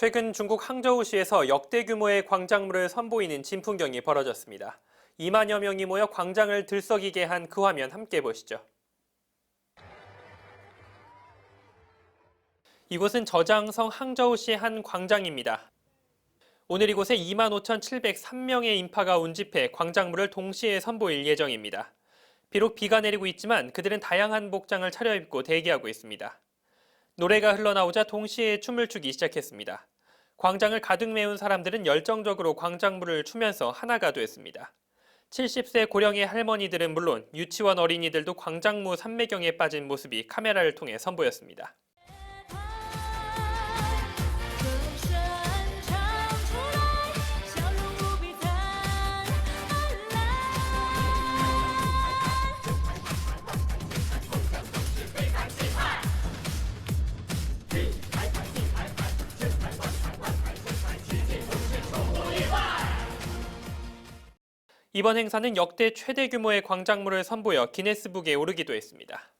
최근 중국 항저우시에서 역대 규모의 광작물을 선보이는 진풍경이 벌어졌습니다. 2만여 명이 모여 광장을 들썩이게 한 그 화면 함께 보시죠. 이곳은 저장성 항저우시의 한 광장입니다. 오늘 이곳에 2만 5,703명의 인파가 운집해 광작물을 동시에 선보일 예정입니다. 비록 비가 내리고 있지만 그들은 다양한 복장을 차려입고 대기하고 있습니다. 노래가 흘러나오자 동시에 춤을 추기 시작했습니다. 광장을 가득 메운 사람들은 열정적으로 광작물을 추면서 하나가 됐습니다. 70세 고령의 할머니들은 물론 유치원 어린이들도 광장무 산매경에 빠진 모습이 카메라를 통해 선보였습니다. 이번 행사는 역대 최대 규모의 광작물을 선보여 기네스북에 오르기도 했습니다.